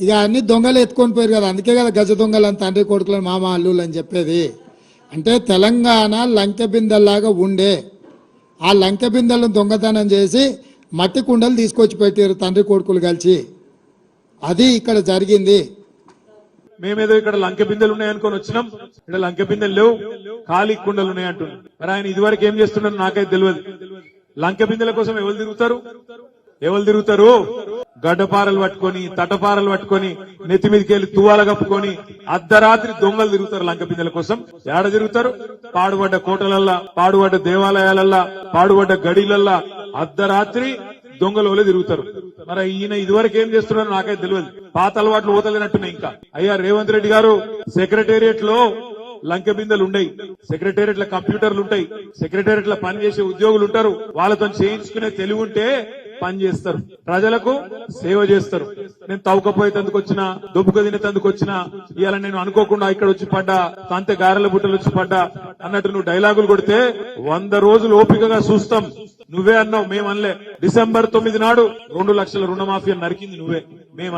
ఇక అన్ని దొంగలు ఎత్తుకొని పోయారు కదా. అందుకే కదా గజ దొంగలు అని తండ్రి కొడుకులను మామ అల్లులు అని చెప్పేది. అంటే తెలంగాణ లంక బిందెల్లాగా ఉండే ఆ లంకె బిందెలను దొంగతనం చేసి మట్టి కుండలు తీసుకొచ్చి పెట్టారు తండ్రి కొడుకులు కలిసి. అది ఇక్కడ జరిగింది. మేమేదో ఇక్కడ లంక బిందెలు ఉన్నాయనుకొని వచ్చినాం. ఇక్కడ లంక బిందెలు లేవు ఖాళీ కుండలు ఉన్నాయి అంటున్నాం మరి ఆయన ఇదివరకు ఏం చేస్తున్నారో నాకైతే తెలియదు. లంక బిందెల కోసం ఎవరు తిరుగుతారు? ఎవరు తిరుగుతారు? గడ్డపారలు పట్టుకొని తటపారలు పట్టుకొని నెత్తి మీదకి వెళ్ళి తువాల కప్పుకొని అర్ధరాత్రి దొంగలు తిరుగుతారు లంక బిందెల కోసం. ఏడ తిరుగుతారు? పాడుబడ్డ కోటలల్లా పాడుబడ్డ దేవాలయాలల్లా పాడుబడ్డ గడిలల్లా అర్ధరాత్రి దొంగలు వలె తిరుగుతారు. మరి ఈయన ఇదివరకు ఏం చేస్తున్నారో నాకైతే తెలియదు. పాత అలవాట్లు పోతలేనట్టున్నాయి ఇంకా. అయ్యా రేవంత్ రెడ్డి గారు సెక్రటేరియట్లో లంక బిందెలు ఉండయి. సెక్రటేరియట్లో కంప్యూటర్లు ఉంటాయి. సెక్రటేరియట్లో పనిచేసే ఉద్యోగులు ఉంటారు. వాళ్ళతో చేయించుకునే తెలివి ఉంటే పని చేస్తారు. ప్రజలకు సేవ చేస్తారు. నేను తవ్వకపోయేందుకు వచ్చిన దుబ్బుకు తినేందుకు వచ్చిన ఇవాళ నేను అనుకోకుండా ఇక్కడ వచ్చి పడ్డా తంతె గారెల బుట్టలు వచ్చి పడ్డా అన్నట్టు నువ్వు డైలాగులు కొడితే వంద రోజులు ఓపికగా చూస్తాం. నువ్వే అన్నావు మేమనలే. డిసెంబర్ తొమ్మిది నాడు రెండు లక్షల రుణమాఫీ నరికింది నువ్వే. మేము